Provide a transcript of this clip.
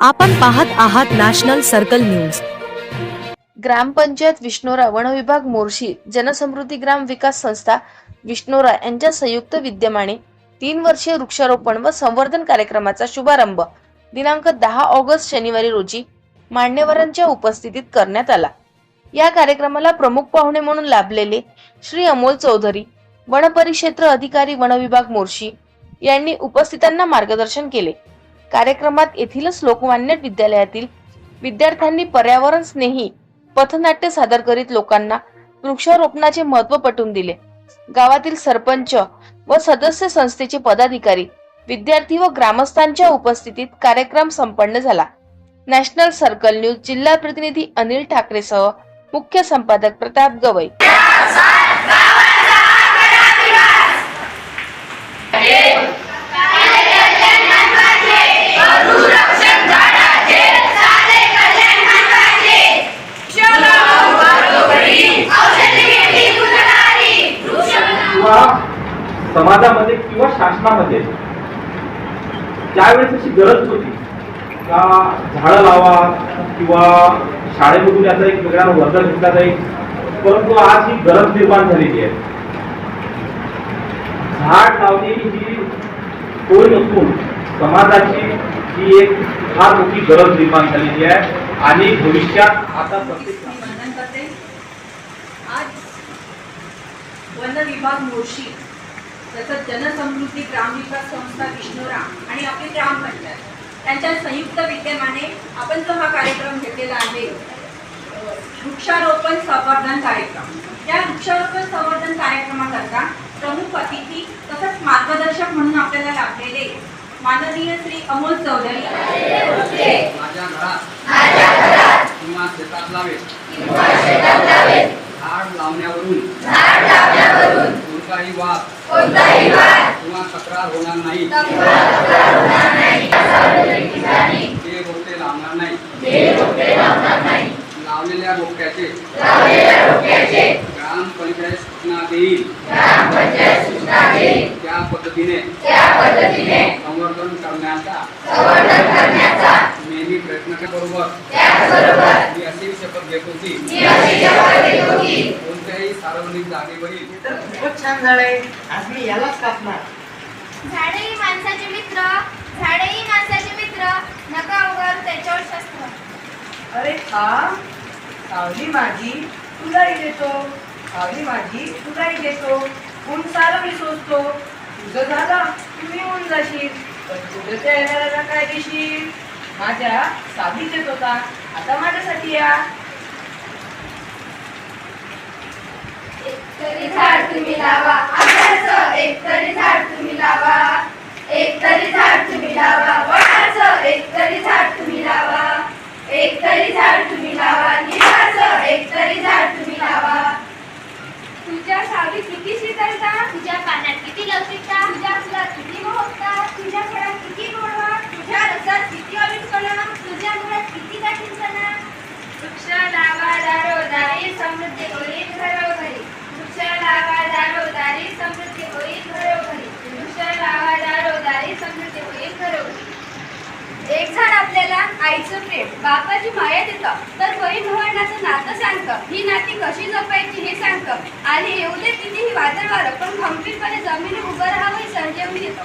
आपण पाहत आहात नॅशनल सर्कल न्यूज. ग्रामपंचायत विष्णोरा वनविभाग मोर्शी जनसमृद्धी ग्राम विकास संस्था विष्णोरा यांच्या संयुक्त विद्यमाने तीन वर्षीय वृक्षारोपण व संवर्धन कार्यक्रमाचा शुभारंभ दिनांक दहा ऑगस्ट शनिवारी रोजी मान्यवरांच्या उपस्थितीत करण्यात आला. या कार्यक्रमाला प्रमुख पाहुणे म्हणून लाभलेले श्री अमोल चौधरी वनपरिक्षेत्र अधिकारी वनविभाग मोर्शी यांनी उपस्थितांना मार्गदर्शन केले. कार्यक्रमात येथीलच लोकमान्य विद्यालयातील विद्यार्थ्यांनी पर्यावरण स्नेही पथनाट्य सादर करीत लोकांना वृक्षारोपणाचे महत्त्व पटवून दिले. गावातील सरपंच व सदस्य संस्थेचे पदाधिकारी विद्यार्थी व ग्रामस्थांच्या उपस्थितीत कार्यक्रम संपन्न झाला. नॅशनल सर्कल न्यूज जिल्हा प्रतिनिधी अनिल ठाकरेसह मुख्य संपादक प्रताप गवई. किंवा समाजामध्ये किंवा शासनामध्ये. त्यावेळेस अशी गरज होती. का झाडं लावा किंवा शाळेमधून याचा एक वेगळा वर्ग घेतला जाईल. परंतु आज ही गरज निर्माण झालेली आहे. झाड लावणे ही कोण नसून समाजाची ही एक फार मोठी गरज निर्माण झालेली आहे. आणि भविष्यात आता प्रत्येक आज वन विभाग मोर्शी तसंच जनसमृद्धी ग्रामविकास संस्था विष्णुरा आणि आपली ग्रामपंचायत त्यांच्या संयुक्त विद्यमाने आपण जो हा कार्यक्रम घेतलेला आहे. वृक्षारोपण संवर्धन कार्यक्रम. या वृक्षारोपण संवर्धन कार्यक्रमाकरता प्रमुख अतिथी तसंच मार्गदर्शक म्हणून आपल्याला लाभलेले माननीय श्री अमोल चौधरी. माझ्या घरात. किंवा शेतात लावे झाड लावण्यावरून. कोणताही वाद किंवा तक्रार होणार नाही. ते रोपटे लावणार नाही. लावलेल्या रोपट्याचे ग्रामपंचायत सूचना देईल. त्या पद्धतीने करण्याचा नेहमी प्रयत्न बरोबर मी अशी शपथ घेत होती. कोणत्याही सार्वजनिक जागेवरील तर खूपच छान झाड आहे आज मी यालाच कापणार झाडेही माणसाचे मित्र झाडेही माणसाचे मित्र. नका उगारू त्याच्यावर शस्त्र. अरे थांब. सावली माझी तुलाही देतो. सावली माझी तुलाही देतो. ऊन सारं मी सोचतो. तुझं झालं तुम्ही होऊन जाशील. पण तुझं येणाऱ्याला काय देशील माझ्या सावलीत येत होता. आता माझ्यासाठी या. एक तरी झाड तुम्ही लावा. आंब्याचं एक तरी झाड तुम्ही लावा. एक तरी झाड तुम्ही लावा वडाचं एक तरी झाड तुम्ही लावा एक तरी झाड तुम्ही लावा निंबाचं एक तरी झाड तुम्ही लावा तुझ्या सावलीत किती शीतलता तुझ्या पाण्यात किती लवचिकता तुझ्या फुलात किती मोहकता तुझ्या फळात किती गोडवा तुझ्या रसात किती अविटपणा तुझ्या मुळात किती कठीणपणा वृक्ष लावा दारो दारी समृद्धी होईल घरोघरी वृक्ष लावा दारो दारी समृद्धी होईल घरोघरी वृक्ष लावा दारो दारी समृद्धी होईल घरोघरी एक झाड आपल्याला आईचं प्रेम. बापाची माया देतं. तर बहीण भावंडाचं नातं सांगतं. ही नाती कशी जपायची हे सांगतं. आणि येऊ दे कितीही वादळ वारं पण खंबीरपणे जमिनी उभं राहावं ही संजीवनी देतं